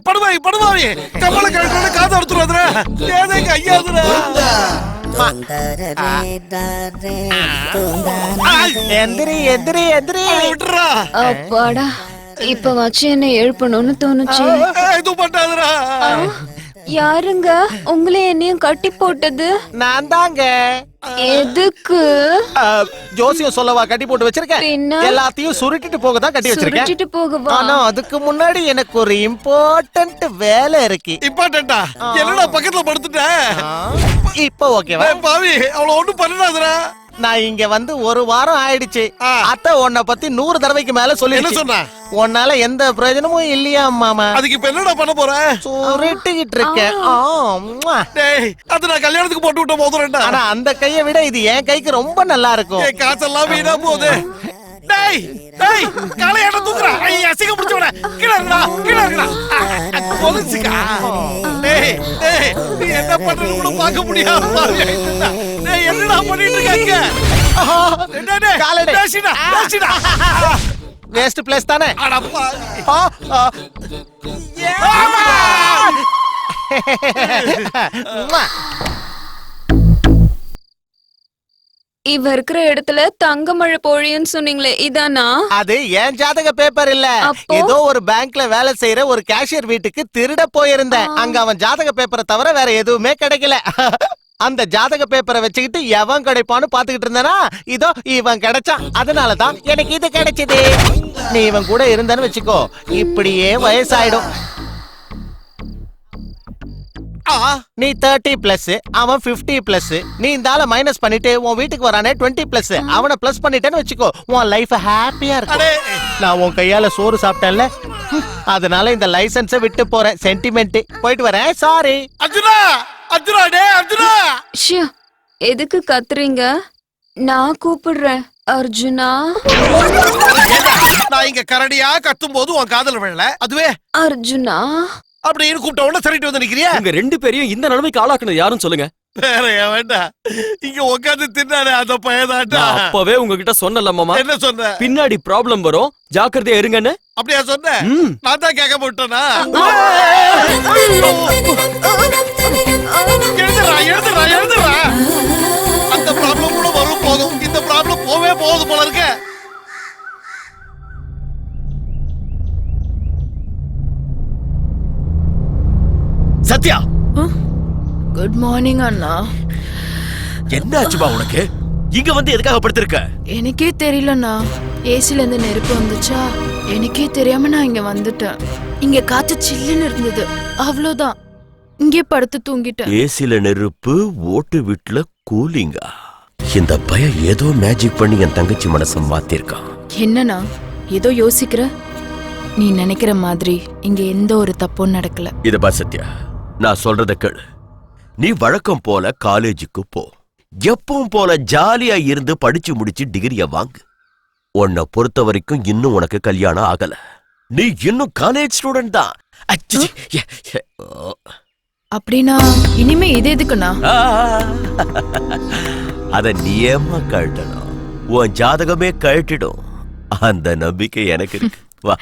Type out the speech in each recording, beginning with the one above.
படுவாய் படுவாய் கமல கழுத்துல காது எடுத்துறாதுடா ஏதே கையாதுடா எந்திரி எந்திரி எந்திரி. விட்டுறா அப்பாடா இப்ப வச்சு என்ன எழுப்பணும்னு தோணுச்சு. இது பண்ணாதடா. யாருங்க? உங்களை என்னையும் கட்டி போட்டது? நான் தாங்க எதுக்கு? அஹ், ஜோசியம் சொல்லவா கட்டி போட்டு வச்சிருக்கேன்? எல்லாத்தையும் சுருட்டிட்டு போக தான் கட்டி வச்சிருக்கேன். சுருட்டிட்டு போகவா? ஆனா அதுக்கு முன்னாடி எனக்கு ஒரு இம்பார்ட்டன்ட் வேலை இருக்கு. இம்பார்ட்டண்டா என்னடா பக்கத்துல படுத்துட்ட? இப்போ ஓகேவா பாவி அவள ஒண்ணும் பண்ணிடாதடா நான் இங்க வந்து ஒரு வாரம் ஆயிடுச்சு. அத்தை உன்னை பத்தி நூறு தடவைக்கு மேல சொல்லி என்ன சொன்னா? உன்னால எந்த பிரயோஜனமும் இல்லையா மாமா? அதுக்கு இப்ப என்னடா பண்ண போற? சுருட்டிக்கிட்டு இருக்கேன் ஆ, ம்வா. டேய் அது நான் கல்யாணத்துக்கு போட்டு விட்ட மோதிரம்டா ஆனா அந்த கையை விட இது என் கைக்கு ரொம்ப நல்லா இருக்கும். ஏய் காசெல்லாம் வீணா போகுது. டேய் டேய் காலையாட தூக்குறா ஐ அசிங்க பிடிச்சவன கீழ இருக்கடா கீழ இருக்கடா பொலிச்சுக்கா டேய் டேய் நீ என்ன பண்றது கூட பார்க்க முடியாது. டேய் என்னடா பண்ணிட்டு இருக்காங்க வேஸ்ட் பிளேஸ் தானே? அடப்பா இவ இருக்கிற இடத்துல தங்க மழை பொழியுன்னு சொன்னீங்களே இதானா? அது என் ஜாதக பேப்பர் இல்ல. அப்போ? ஏதோ ஒரு பேங்க்ல வேலை செய்யற ஒரு கேஷியர் வீட்டுக்கு திருட போயிருந்தேன். அங்க அவன் ஜாதக பேப்பரை தவிர வேற எதுவுமே கிடைக்கல. அந்த ஜாதக பேப்பரை வச்சுக்கிட்டு எவன் கிடைப்பான்னு பாத்துக்கிட்டு இருந்தனா இதோ இவன் கிடைச்சான். அதனாலதான் எனக்கு இது கிடைச்சது. நீ இவன் கூட இருந்தன்னு வச்சுக்கோ இப்படியே வயசாயிடும். நீ தேர்ட்டி பிளஸ் அவன் 50 பிளஸ் நீ இந்த ஆளை மைனஸ் பண்ணிட்டு உன் வீட்டுக்கு வரானே டுவெண்ட்டி பிளஸ் அவனை பிளஸ் பண்ணிட்டேன்னு வச்சுக்கோ. உன் லைஃப் ஹாப்பியா இருக்கும். அடே. நான் உன் கையால சோறு சாப்பிட்டேன்ல. அதனால இந்த லைசன்ஸ விட்டு போறேன். சென்டிமெண்ட் போயிட்டு வரேன். சாரி அர்ஜுனா! அர்ஜுனா டேய் அர்ஜுனா! ஷியா எதுக்கு கத்துறீங்க? நான் கூப்பிடுறேன். அர்ஜுனா? நான் இங்க கரடியா கத்தும் போது உன் காதல் விழல? அதுவே? அர்ஜுனா? அப்படின்னு கூப்பிட்ட உடனே சரிட்டு வந்து நிக்கிறியா? உங்க ரெண்டு பேரையும் இந்த நிலைமைக்கு ஆளாக்குனது யாருன்னு சொல்லுங்க. வேற ஏன் வேண்டாம் இங்க உட்காந்து தின்னானே அந்த பையதாட்டா அப்பவே உங்ககிட்ட சொன்னல மாமா. என்ன சொன்ன? பின்னாடி ப்ராப்ளம் வரும். ஜாக்கிரதையா இருங்கன்னு. அப்படியா சொன்ன. நான் தான் கேட்க போட்டேனா? மார்னிங் அண்ணா. என்ன ஆச்சுமா உனக்கு? இங்க வந்து எதுக்காக படுத்திருக்க? எனக்கே தெரியலண்ணா. ஏசில இருந்து நெருப்பு வந்துச்சா? எனக்கே தெரியாம நான் இங்க வந்துட்டேன். இங்க காத்து சில்லுன்னு இருந்தது. அவ்வளவுதான் இங்கே படுத்து தூங்கிட்டேன். ஏசில நெருப்பு ஓட்டு வீட்டுல கூலிங்கா? இந்த பையன் ஏதோ மேஜிக் பண்ணி என் தங்கச்சி மனசை மாத்திருக்கான். என்னண்ணா? ஏதோ யோசிக்கிற? நீ நினைக்கிற மாதிரி இங்க எந்த ஒரு தப்பும் நடக்கல. இத பா சத்யா நான் சொல்றத கேளு. நீ வழக்கம் போல காலேஜுக்கு போ. எப்பவும் போல ஜாலியா இருந்து படிச்சு முடிச்சு டிகிரிய வாங்கு. உன்னை பொறுத்த வரைக்கும் இன்னும் உனக்கு கல்யாணம் ஆகல. நீ இன்னும் காலேஜ் ஸ்டூடெண்ட் தான். அப்படின்னா இனிமே இது எதுக்குண்ணா? அத நீயேம்மா கழட்டணும். உன் ஜாதகமே கழட்டிடும். அந்த நம்பிக்கை எனக்கு இருக்கு. வா.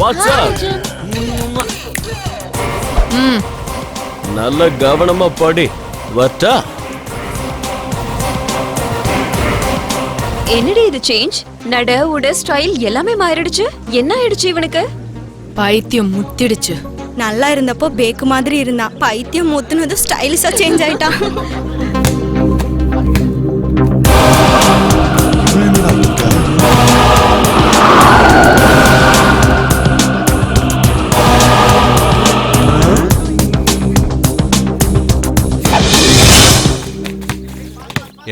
வாட்ஸ் அப் நல்ல கவனமா படி. வட்டா என்னடி இது சேஞ்ச் நட உட ஸ்டைல் எல்லாமே மாறிடுச்சு. என்ன ஆயிடுச்சு இவனுக்கு? பைத்தியம் முத்திடுச்சு. நல்லா இருந்தப்போ பேக்கு மாதிரி இருந்தான் பைத்தியம் முத்துனது ஸ்டைலிஷா சேஞ்ச் ஆயிட்டான்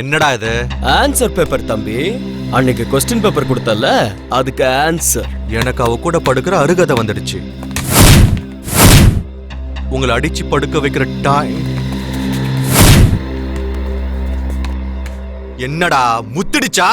என்னடா இது? ஆன்சர் பேப்பர் தம்பி. அன்னைக்கு கொஸ்டின் பேப்பர் கொடுத்தல அதுக்கு ஆன்சர் எனக்கு அவ கூட படுக்கிற அருகதை வந்துடுச்சு. உங்களை அடிச்சு படுக்க வைக்கிற டைம் என்னடா முத்திடுச்சா?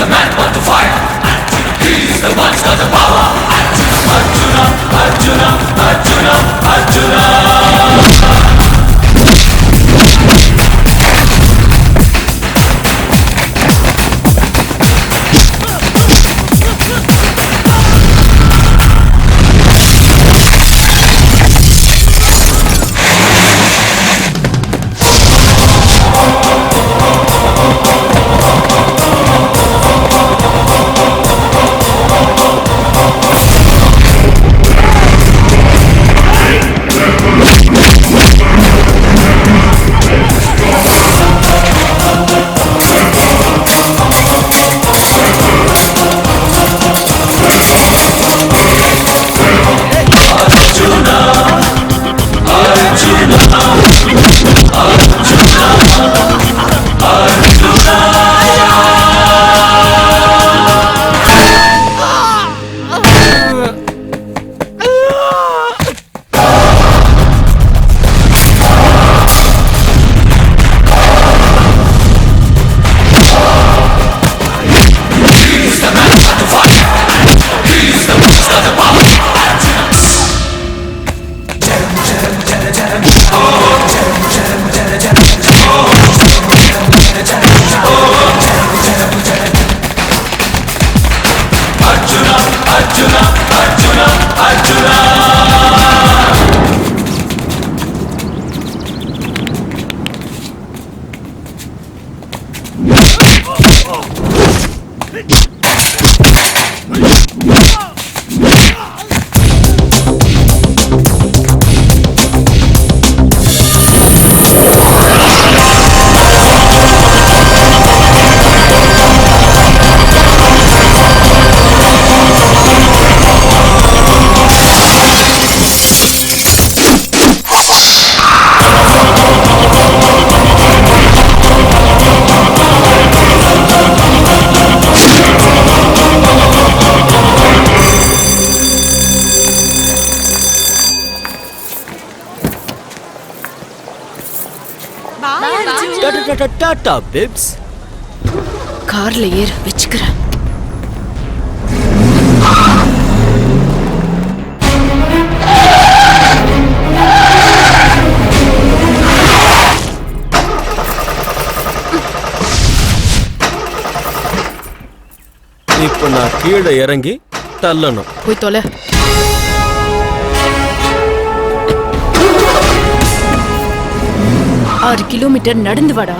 the man but the fire. He's he is the one got the power. Arjuna, Arjuna, Arjuna, Arjuna, Arjuna. Arjuna, Arjuna, Arjuna டாடா பிப்ஸ். கார்ல ஏறு வச்சுக்கிறேன். இப்போ நான் கீழே இறங்கி தள்ளணும். போய் தொலை. ஆறு கிலோமீட்டர் நடந்து வாடா.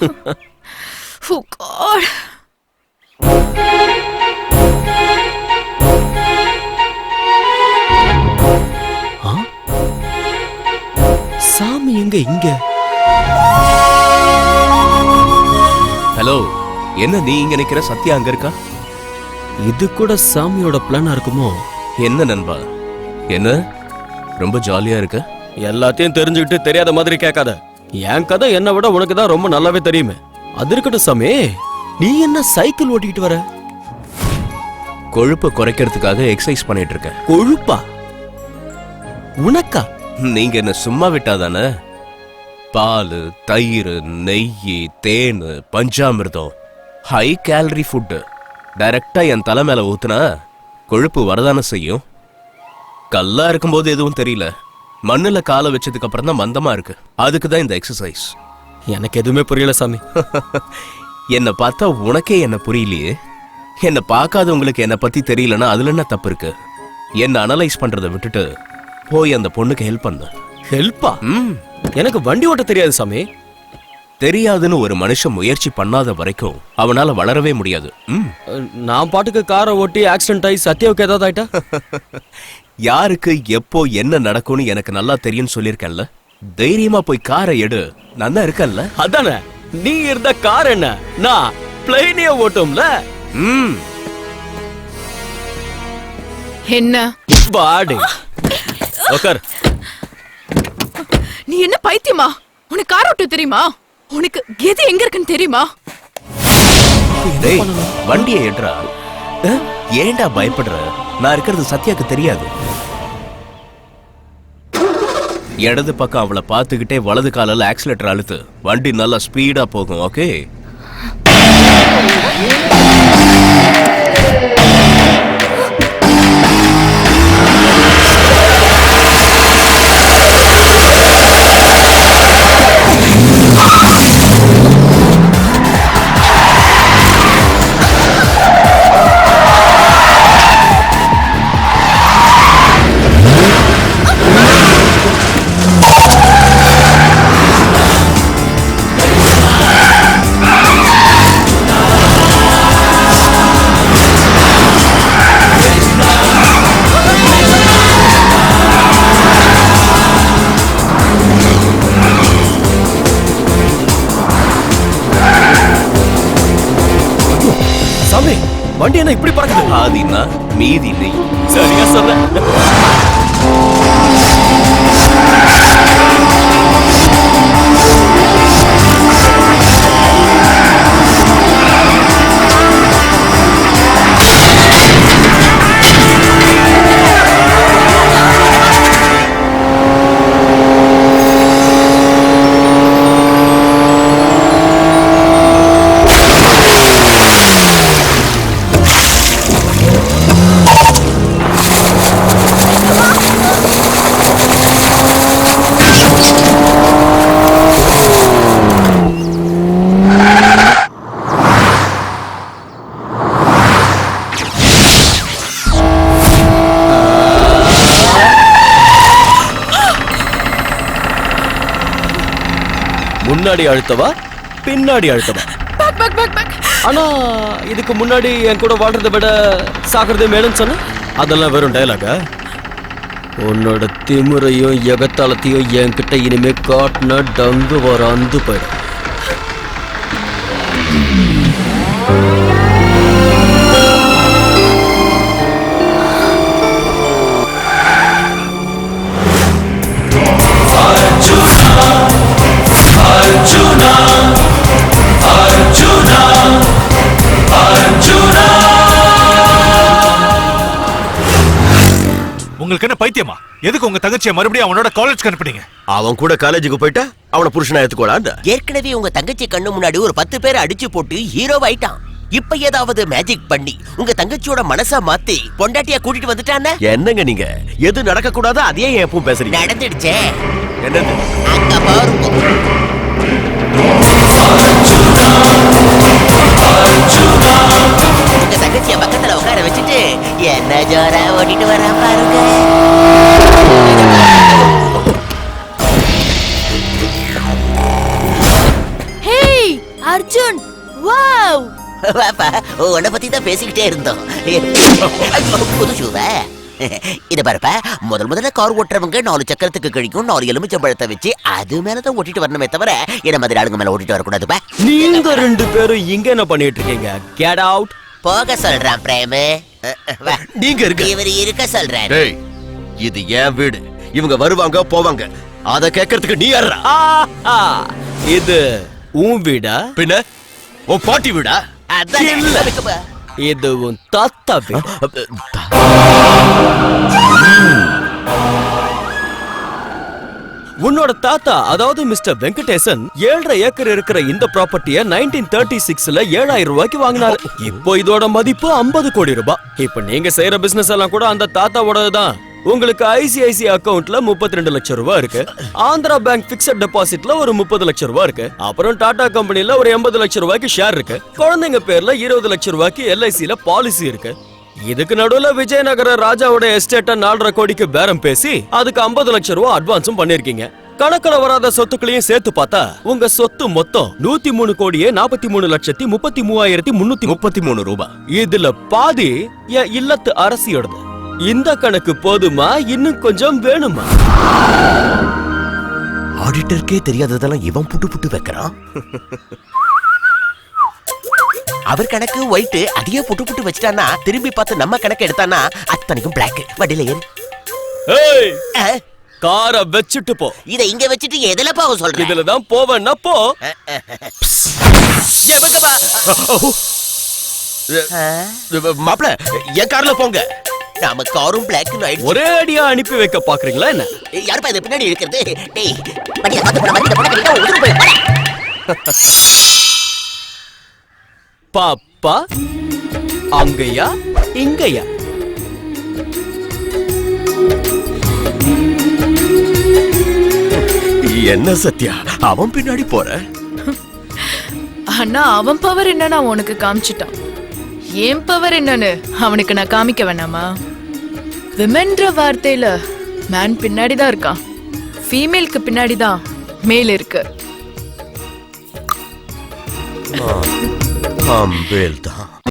Oh God. சாமி எங்க இங்க? ஹலோ என்ன நீ இங்க நிக்கிற? சத்யா அங்க இருக்கா? இது கூட சாமியோட பிளானா இருக்குமோ? என்ன நண்பா? என்ன? ரொம்ப ஜாலியா இருக்க? எல்லாத்தையும் தெரிஞ்சுக்கிட்டு தெரியாத மாதிரி கேட்காத. என் கதை என்னை விட உனக்கு தான் ரொம்ப நல்லாவே தெரியுமே. அது இருக்கட்டும் சாமி. நீ என்ன சைக்கிள் ஓட்டிக்கிட்டு வர? கொழுப்பை குறைக்கிறதுக்காக எக்ஸசைஸ் பண்ணிட்டு இருக்கேன். கொழுப்பா? உனக்கா? நீங்க என்ன சும்மா விட்டாதானே? பால் தயிர் நெய் தேன் பஞ்சாமிர்தம். ஹை கேலரி ஃபுட்டு டைரக்டா என் தலை மேல ஊத்துனா கொழுப்பு வரதானே செய்யும்? கல்லா இருக்கும்போது எதுவும் தெரியல. மண்ணுல காலை வச்சதுக்கு அப்புறம் தான் மந்தமா இருக்கு. அதுக்கு தான் இந்த எக்ஸசைஸ் எனக்கு எதுவுமே புரியல சாமி. என்னை பார்த்தா உனக்கே என்ன புரியலையே? என்னை பார்க்காதவங்களுக்கு என்னை பத்தி தெரியலனா அதுல என்ன தப்பு இருக்கு? என்ன அனலைஸ் பண்றதை விட்டுட்டு போய் அந்த பொண்ணுக்கு ஹெல்ப் பண்ண. ஹெல்ப்பா ம். எனக்கு வண்டி ஓட்ட தெரியாது சாமி. தெரியாதுன்னு ஒரு மனுஷன் முயற்சி பண்ணாத வரைக்கும் அவனால வளரவே முடியாது. ம். நான் பாட்டுக்கு காரை ஓட்டி ஆக்சிடென்ட் ஆகி சத்யாவுக்கு ஏதாவது ஆயிட்டா? யாருக்கு எப்போ என்ன நடக்கும்னு எனக்கு நல்லா தெரியும்னு சொல்லியிருக்கேன்ல? தைரியமா போய் காரை எடு. நான் தான் இருக்கேன்ல? அதானே. நீ இருந்த கார் என்ன? நான் பிளைனே ஓட்டும்ல? ம். என்ன? பாடி உக்கார். நீ என்ன பைத்தியமா? உனக்கு கார் ஓட்ட தெரியுமா? உனக்கு எது எங்க இருக்குன்னு தெரியுமா? டேய் வண்டியை எடுறா. ஏன்டா பயப்படுற? நான் இருக்கிறது சத்யாக்கு தெரியாது. இடது பக்கம் அவளை பார்த்துக்கிட்டே வலது காலில் ஆக்சிலேட்டர் அழுத்து வண்டி நல்லா ஸ்பீடாக போகும் ஓகே என்ன இப்படி பறக்குது? ஆதினா மீதி முன்னாடி அழுத்தவா? பின்னாடி அழுத்தவா? ஆனா இதுக்கு முன்னாடி என் கூட வாழ்றதை விட சாகிறதே மேலும் சொன்ன? அதெல்லாம் வெறும் டயலாகா உன்னோட திமிரையும் எகத்தாளத்தையும் என்கிட்ட இனிமே காட்டின டங்கு வர அந்து போயிடும். உங்களுக்கு என்ன பைத்தியமா? எதுக்கு உங்க தங்கச்சியை மறுபடியும் அவனோட காலேஜ் அனுப்புனீங்க? அவன் கூட காலேஜுக்கு போயிட்டா அவனை புருஷனா ஏத்துக்கோடான்னு ஏற்கனவே உங்க தங்கச்சி கண்ணு முன்னாடி ஒரு பத்து பேரை அடிச்சு போட்டு ஹீரோ ஆயிட்டான். இப்ப ஏதாவது மேஜிக் பண்ணி உங்க தங்கச்சியோட மனச மாத்தி பொண்டாட்டியா கூட்டிட்டு வந்துட்டானே? என்னங்க நீங்க? எது நடக்க கூடாதோ அதையே ஏன் எப்பவும் பேசுறீங்க? நடந்துடுச்சே. என்னது? அங்க பாருங்க உங்க தங்கச்சிய என்ன ஜோரா ஓட்டிட்டு வரா பாருங்க. ஹேய் அர்ஜுன். வாவ். வாப்பா உன்னை பத்தி தான் பேசிக்கிட்டே இருந்தோம். புது ஷூவ இத பாருப்பா முதல் முதல்ல கார் ஓட்டுறவங்க நாலு சக்கரத்துக்கு கழிக்கும் நாலு எலுமிச்சம்பழத்தை வச்சு அது மேலதான் ஓட்டிட்டு வரணுமே தவிர என்ன மாதிரி ஆளுங்க மேல ஓட்டிட்டு வரக்கூடாதுப்பா? நீங்க ரெண்டு பேரும் இங்க என்ன பண்ணிட்டு இருக்கீங்க? கெட் அவுட் போக சொல்றான் பிரேமு. நீங்க இருக்க இவர் இருக்க சொல்றாரு. டேய் இது என் வீடு. இவங்க வருவாங்க போவாங்க. அத கேட்கறதுக்கு நீ யாரா இது உன் வீடா? பின்ன? உன் பாட்டி வீடா? அதான். இது உன் தாத்தா வீடு. உன்னோட தாத்தா அதாவது மிஸ்டர் வெங்கடேசன் ஏழரை ஏக்கர் இருக்கிற இந்த ப்ராப்பர்ட்டிய நைன்டீன் தேர்ட்டி சிக்ஸ்ல ஏழாயிரம் ரூபாய்க்கு வாங்கினாரு. இப்போ இதோட மதிப்பு 50 கோடி ரூபாய் இப்போ நீங்க செய்யற பிசினஸ் எல்லாம் கூட அந்த தாத்தாவோடது தான். உங்களுக்கு ஐசிஐசி அக்கவுண்ட்ல 32 ரெண்டு லட்சம் ரூபாய் இருக்கு. ஆந்திரா பேங்க் பிக்சட் டெபாசிட்ல ஒரு முப்பது லட்சம் ரூபாய் இருக்கு. அப்புறம் டாடா கம்பெனில ஒரு எண்பது லட்சம் ரூபாய்க்கு ஷேர் இருக்கு. குழந்தைங்க பேர்ல இருபது லட்சம் ரூபாய்க்கு எல்ஐசில பாலிசி இருக்கு. இதுக்கு நடுவுல விஜயநகர ராஜாவோட எஸ்டேட்ட நாலரை கோடிக்கு பேரம் பேசி அதுக்கு 50 லட்சம் ரூபாய் அட்வான்ஸும் பண்ணிருக்கீங்க. கணக்குல வராத சொத்துக்களையும் சேர்த்து பார்த்தா உங்க சொத்து மொத்தம் நூத்தி மூணு கோடியே நாற்பத்தி மூணு லட்சத்தி முப்பத்தி மூவாயிரத்தி முன்னூத்தி முப்பத்தி மூணு ரூபாய் இதுல பாதி என் இல்லத்து அரசியோடது. இந்த கணக்கு போதுமா? இன்னும் கொஞ்சம் வேணுமா? ஆடிட்டருக்கே தெரியாததெல்லாம் இவன் புட்டு புட்டு வைக்கிறான். அவர் கணக்கு ஒயிட் அதையே புட்டு புட்டு வச்சிட்டானா திரும்பி பார்த்து நம்ம கணக்கு எடுத்தானா அத்தனைக்கும் பிளாக் ஏய்! ஆ, காரை வச்சுட்டு போ. இத இங்க வச்சுட்டு எதுல போக சொல்ற இதுல தான் போவேன்னா போ? மாப்பிள என் கார்ல போங்க. நாம காரும் பிளாக் ஒரே அடியா அனுப்பி வைக்க பாக்குறீங்களா என்ன? யாருப்பா இது பின்னாடி இருக்கிறது? டேய் வண்டியை பார்த்து போன மாதிரி இந்த பொண்ணை கட்டிட்டா உதிரும் போய் போடா. பாப்பா அங்கயா இங்கயா? என்ன சத்யா அவன் பின்னாடி போற? ஆனா அவன் பவர் என்னன்னு உனக்கு காமிச்சிட்டான்? என் பவர் என்னன்னு அவனுக்கு நான் காமிக்க வேணாமா? விமென்ற வார்த்தையில மேன் பின்னாடி தான் இருக்கான். ஃபீமேலுக்கு பின்னாடி தான் மேல் இருக்கு. Tam Belda.